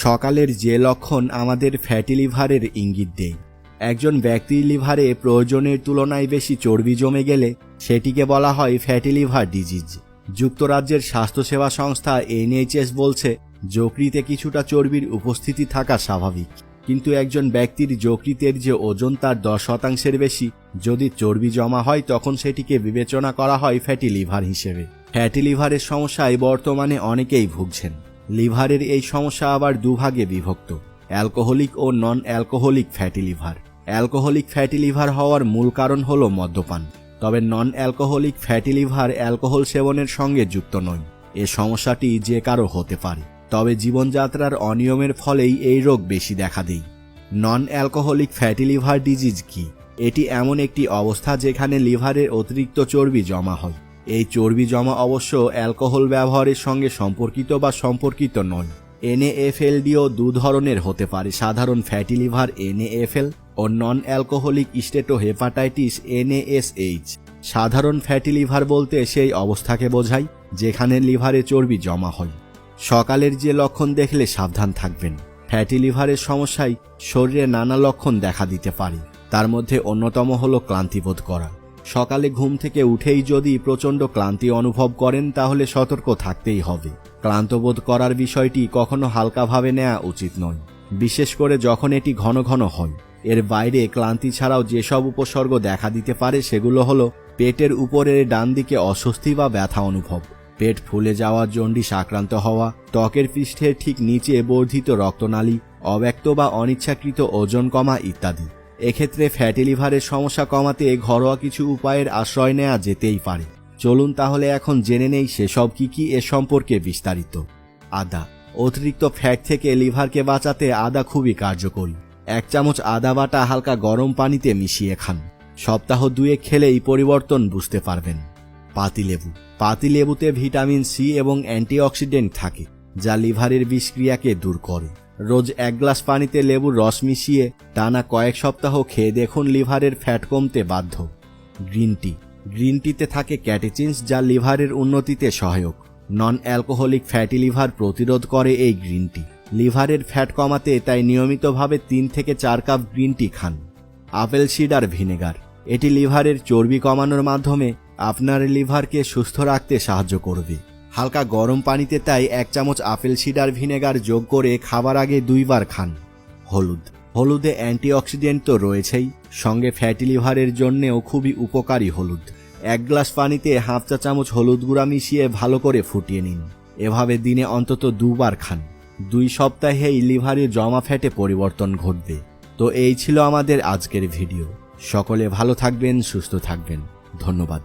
সকালের যে লক্ষণ আমাদের ফ্যাটি লিভারের ইঙ্গিত দেয়। একজন ব্যক্তির লিভারে প্রয়োজনের তুলনায় বেশি চর্বি জমে গেলে সেটিকে বলা হয় ফ্যাটি লিভার ডিজিজ। যুক্তরাজ্যের স্বাস্থ্যসেবা সংস্থা এনএইচএস বলছে, যকৃতে কিছুটা চর্বির উপস্থিতি থাকা স্বাভাবিক। কিন্তু একজন ব্যক্তির যকৃতের যে ওজন তার দশ শতাংশের বেশি, যদি চর্বি জমা হয় তখন সেটিকে বিবেচনা করা হয় ফ্যাটি লিভার হিসেবে। ফ্যাটি লিভারের সমস্যায় বর্তমানে অনেকেই ভুগছেন। লিভারের এই সমস্যা আবার দুভাগে বিভক্ত, অ্যালকোহলিক ও non alcoholic fatty liver. Alcoholic fatty liver হওয়ার মূল কারণ হল মদ্যপান, তবে non alcoholic fatty liver alcohol সেবনের সঙ্গে যুক্ত নয়। এ সমস্যাটি যে কারও হতে পারে, তবে জীবনযাত্রার অনিয়মের ফলেই এই রোগ বেশি দেখা দেয়। Non alcoholic fatty liver disease কি? এটি এমন একটি অবস্থা যেখানে লিভারের অতিরিক্ত চর্বি জমা হয়। এই চর্বি জমা অবশ্য অ্যালকোহল ব্যবহারের সঙ্গে সম্পর্কিত বা সম্পর্কিত নয়। এনএএফএলডিও দু ধরনের হতে পারে। সাধারণ fatty liver N A F L O non alcoholic steatohepatitis N A S H. সাধারণ ফ্যাটি লিভার বলতে সেই অবস্থাকে বোঝায়, যেখানে লিভারে চর্বি জমা হয়। সকালের যে লক্ষণ দেখলে সাবধান থাকবেন। ফ্যাটি লিভারের সমস্যায় শরীরে নানা লক্ষণ দেখা দিতে পারে। তার মধ্যে অন্যতম হল ক্লান্তিবোধ করা। সকালে ঘুম থেকে উঠেই যদি প্রচণ্ড ক্লান্তি অনুভব করেন, তাহলে সতর্ক থাকতেই হবে। ক্লান্তবোধ করার বিষয়টি কখনো হালকাভাবে নেওয়া উচিত নয়। বিশেষ করে যখন এটি ঘন ঘন হয়। এর বাইরে ক্লান্তি ছাড়াও যেসব উপসর্গ দেখা দিতে পারে, সেগুলো হলো পেটের উপরের ডান দিকে অস্বস্তি বা ব্যথা অনুভব, পেট ফুলে যাওয়া জন্ডিস আক্রান্ত হওয়া, ত্বকের পৃষ্ঠের ঠিক নিচে বর্ধিত রক্তনালী, অব্যক্ত বা অনিচ্ছাকৃত ওজন কমা ইত্যাদি। এক্ষেত্রে ফ্যাটি লিভারের সমস্যা কমাতে ঘরোয়া কিছু উপায়ের আশ্রয় নেওয়া যেতেই পারে। চলুন তাহলে এখন জেনে নেই সেসব কি কি এ সম্পর্কে বিস্তারিত। আদা, অতিরিক্ত ফ্যাট থেকে লিভারকে বাঁচাতে আদা খুবই কার্যকরী। এক চামচ আদা বাটা হালকা গরম পানিতে মিশিয়ে খান। সপ্তাহ দুয়ে খেলেই পরিবর্তন বুঝতে পারবেন। পাতিলেবু পাতিলেবুতে ভিটামিন সি এবং অ্যান্টিঅক্সিডেন্ট থাকে, যা লিভারের বিষক্রিয়াকে দূর করে। রোজ এক গ্লাস পানিতে লেবুর রস মিশিয়ে টানা কয়েক সপ্তাহ খেয়ে দেখুন লিভারের ফ্যাট কমতে বাধ্য। Green tea. গ্রিন টিতে থাকে ক্যাটেচিনস যা লিভারের উন্নতিতে সহায়ক। নন অ্যালকোহলিক ফ্যাটি লিভার প্রতিরোধ করে এই গ্রিন টি। লিভারের ফ্যাট কমাতে তাই নিয়মিতভাবে তিন থেকে চার কাপ গ্রিন টি খান। Apple cider vinegar. এটি লিভারের চর্বি কমানোর মাধ্যমে আপনার লিভারকে সুস্থ রাখতে সাহায্য করবে। হালকা গরম পানিতে তাই এক চামচ আপেল সিডার ভিনেগার যোগ করে খাবার আগে দুইবার খান। হলুদ। হলুদে অ্যান্টিঅক্সিডেন্ট তো রয়েছেই। সঙ্গে ফ্যাটি লিভারের জন্যেও খুবই উপকারী হলুদ। এক গ্লাস পানিতে হাফ চা চামচ হলুদ গুঁড়া মিশিয়ে ভালো করে ফুটিয়ে নিন। এভাবে দিনে অন্তত দুবার খান। দুই সপ্তাহেই লিভারে জমা ফ্যাটে পরিবর্তন ঘটবে। তো এই ছিল আমাদের আজকের ভিডিও। সকলে ভালো থাকবেন, সুস্থ থাকবেন। ধন্যবাদ।